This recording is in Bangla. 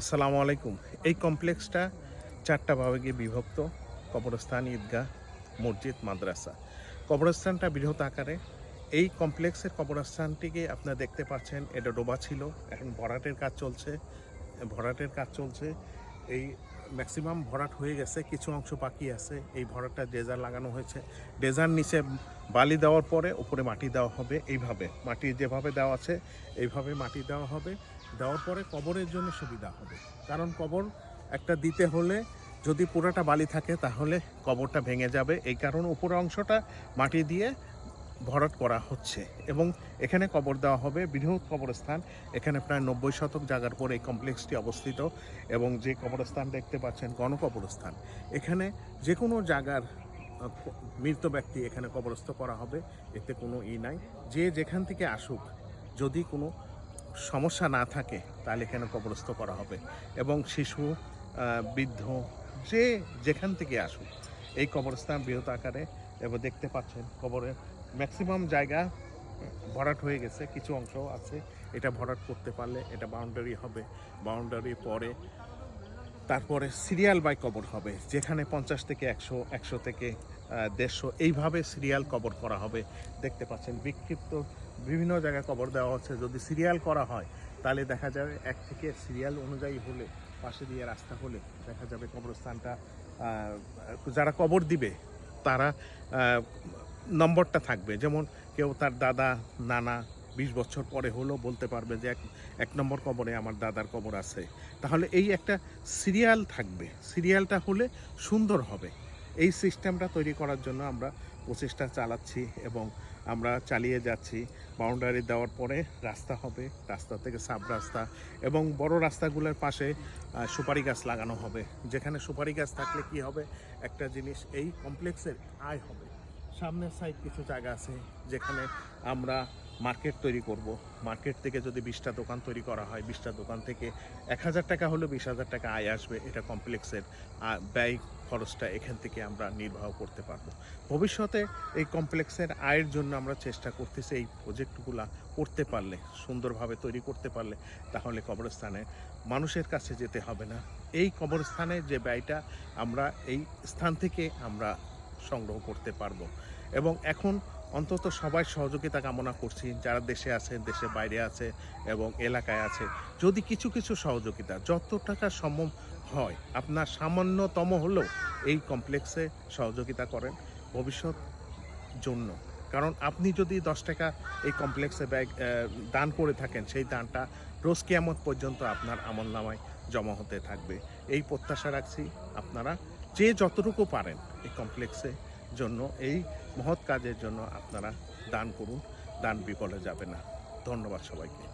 আসসালামু আলাইকুম। এই কমপ্লেক্সটা চারটা ভাগে বিভক্ত। কবরস্থান, ঈদগাহ, মসজিদ, মাদ্রাসা। কবরস্থানটা বৃহৎ আকারে। এই কমপ্লেক্সের কবরস্থানটিকে আপনারা দেখতে পাচ্ছেন, এটা ডোবা ছিল। এখন ভরাটের কাজ চলছে। ভরাটের কাজ চলছে। এই ম্যাক্সিমাম ভরাট হয়ে গেছে, কিছু অংশ বাকি আছে। এই ভরাটটা ডেজার লাগানো হয়েছে। ডেজার নিচে বালি দেওয়ার পরে উপরে মাটি দেওয়া হবে। এইভাবে মাটি যেভাবে দেওয়া আছে, এইভাবে মাটি দেওয়া হবে। দেওয়ার পরে কবরের জন্য সুবিধা হবে। কারণ কবর একটা দিতে হলে যদি পুরোটা বালি থাকে তাহলে কবরটা ভেঙে যাবে। এই কারণে উপরের অংশটা মাটি দিয়ে ভরাট করা হচ্ছে এবং এখানে কবর দেওয়া হবে। বৃহৎ কবরস্থান। এখানে প্রায় নব্বই শতক জায়গার পর এই কমপ্লেক্সটি অবস্থিত এবং যে কবরস্থান দেখতে পাচ্ছেন গণকবরস্থান। এখানে যে কোনো জায়গার মৃত ব্যক্তি এখানে কবরস্থ করা হবে। এতে কোনো ই নাই। যে যেখান থেকে আসুক, যদি কোনো সমস্যা না থাকে, তাহলে এখানে কবরস্থ করা হবে। এবং শিশু বৃদ্ধ, যে যেখান থেকে আসুক, এই কবরস্থান বৃহৎ আকারে এবং দেখতে পাচ্ছেন কবরের ম্যাক্সিমাম জায়গা ভরাট হয়ে গেছে, কিছু অংশ আছে। এটা ভরাট করতে পারলে এটা বাউন্ডারি হবে। বাউন্ডারি পরে তারপরে সিরিয়াল বাই কবর হবে, যেখানে পঞ্চাশ থেকে একশো একশো থেকে দেড়শো এইভাবে সিরিয়াল কবর করা হবে। দেখতে পাচ্ছেন বিক্ষিপ্ত বিভিন্ন জায়গায় কবর দেওয়া হচ্ছে। যদি সিরিয়াল করা হয়, তাহলে দেখা যাবে এক থেকে সিরিয়াল অনুযায়ী হলে, পাশে দিয়ে রাস্তা হলে দেখা যাবে কবরস্থানটা যারা কবর দিবে, তারা নম্বরটা থাকবে। যেমন কেউ তার দাদা, নানা বিশ বছর পরে হলেও বলতে পারবে যে এক এক নম্বর কবরে আমার দাদার কবর আছে। তাহলে এই একটা সিরিয়াল থাকবে। সিরিয়ালটা হলে সুন্দর হবে। এই সিস্টেমটা তৈরি করার জন্য আমরা প্রচেষ্টা চালাচ্ছি এবং আমরা চালিয়ে যাচ্ছি। বাউন্ডারি দেওয়ার পরে রাস্তা হবে, রাস্তা থেকে সাব রাস্তা এবং বড় রাস্তাগুলোর পাশে সুপারি গাছ লাগানো হবে। যেখানে সুপারি গাছ থাকলে কি হবে? একটা জিনিস, এই কমপ্লেক্সের আয় হবে। সামনের সাইড কিছু জায়গা আছে যেখানে আমরা মার্কেট তৈরি করব। মার্কেট থেকে যদি বিশটা দোকান তৈরি করা হয়, বিশটা দোকান থেকে এক হাজার টাকা হলে বিশ হাজার টাকা আয় আসবে এটা কমপ্লেক্সের ব্যয় খরচটা এখান থেকে আমরা নির্বাহ করতে পারব। ভবিষ্যতে এই কমপ্লেক্সের আয়ের জন্য আমরা চেষ্টা করতেছি এই প্রজেক্টগুলা করতে পারলে, সুন্দরভাবে তৈরি করতে পারলে, তাহলে কবরস্থানে মানুষের কাছে যেতে হবে না। এই কবরস্থানে যে ব্যয়টা আমরা এই স্থান থেকে আমরা সংগ্রহ করতে পারব। এবং এখন অন্তত সবাই সহযোগিতা কামনা করছি, যারা দেশে আছে, দেশে বাইরে আছে এবং এলাকায় আছে। যদি কিছু কিছু সহযোগিতা যত টাকা সম্ভব হয়, আপনার সামান্যতম হলেও এই কমপ্লেক্সে সহযোগিতা করেন ভবিষ্যৎ জন্য। কারণ আপনি যদি দশ টাকা এই কমপ্লেক্সে ব্যাগ দান করে থাকেন, সেই দানটা রোজ কিয়ামত পর্যন্ত আপনার আমল নামায় জমা হতে থাকবে। এই প্রত্যাশা রাখছি আপনারা যে যতটুকু পারেন এই কমপ্লেক্সে জন্য এই মহৎ কাজের জন্য আপনারা দান করুন দান বিফলে যাবে না। ধন্যবাদ সবাইকে।